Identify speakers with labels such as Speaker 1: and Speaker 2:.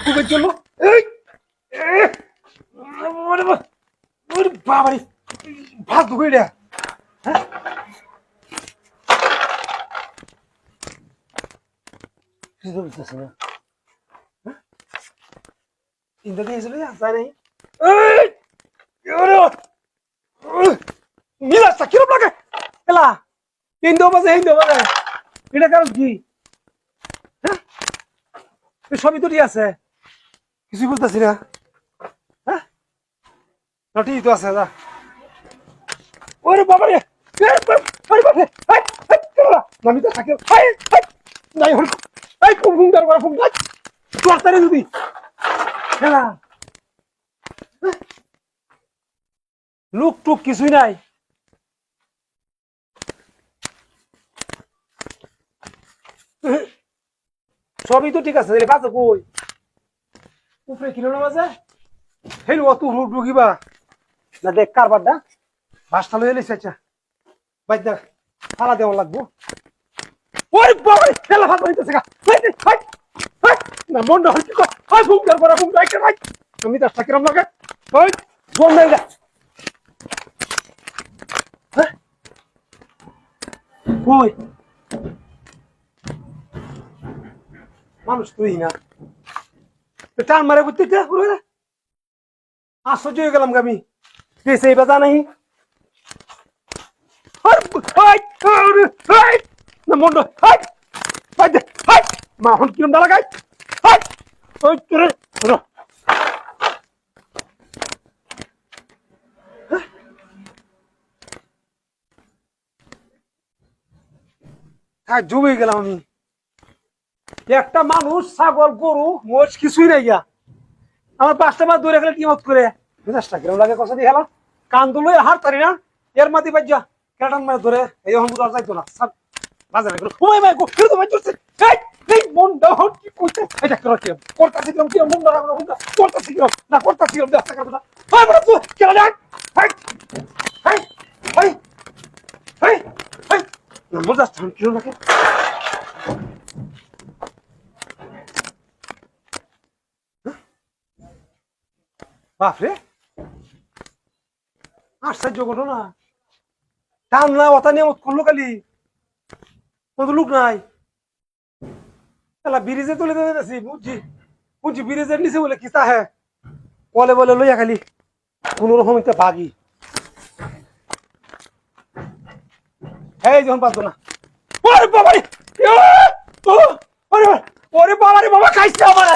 Speaker 1: কুকুরের জন্য? এই, বাবারে! ভাত ঢুকে রে? হ্যাঁ? কিছু বুঝতেছি না। হ্যাঁ? চিন্তা দিয়েছিল যায় নাই। মিলাসটা কিরম লাগে? এলা হিন্দু বাজে হিন্দু বাজে এটা কারণ কি? সবই তো আছে। কিছু বুঝতেছি না। হ্যাঁ? না ঠিক তো আছে যা। ওরে বাবা রে! আরে বাবা রে এই, এই, কেলা, নামি তো থাকি। এই, এই, নাই হল তোরতারে যদি। খেলা। লুক টুক কিছুই নাই। সবই তো ঠিক আছে রে বাজে কই? উপরে কিলো না বাজে হেলো অত রুট ঢুকিবা না দেখ কারবার দা ভাসটা লয়ে লিস আচ্ছা। বাইদ দা ফালা দেওয়া লাগবো। ওরে বাবা খেলা ভাত হইতেছে গা। হাই হাই হাই না, মন না হইছে হাই ঘুম কর পড়া ঘুম রাইতে রাই তুমি দশটা কিরম লাগে। ওই বন্ধ হয়ে যা হ্যাঁ কই? মানুষ তুই না তো টান মারে করতে পুরো আশ্চর্য হয়ে গেলাম আমি দেশে এই বাজা নাই না মন্ড হাই হাই দে হাই মা হন কিরম দালা গাই হাই ওই তোরে ধরো হ্যাঁ জমে গেলাম আমি একটা মানুষ ছাগল গরু মোষ কিছুই নাই গিয়া। আমার পাঁচটা মাস ধরে গেলে কি মত করে? মেজাজটা কিরম লাগে কথা দিয়ে গেলাম কান হার তারি না এর মাতি বাজ্যা কেটান ধরে এই হন বুঝার যাইতো না। বাজারে গেল। ওই মাই গো ফিরে তো এই মন ডাউন কি কইতে এটা করো কি কি? মন ডাউন না করতাছি কিরম? না করতাছি কিরম দেখা কথা। হাই বড় তুই কেন যাক হাই হাই হাই হাই হাই না মজা স্থান কিরম লাগে বাপরে। আশ্চর্য ঘটনা। টান না অতা নিয়মত করল কত লোক নাই। এলা ব্রিজে তুলে দিতেছি, বুঝছি? বুঝছি, ব্রিজের নিচে বলে কিস্তা হ্যাঁ? বলে বলে লইয়া খালি। কোন রকম একটা বাগি। এই যখন পারতো না। ওরে বাবা! ওরে বাবা! ওরে বাবা রে বাবা খাইছে আমার!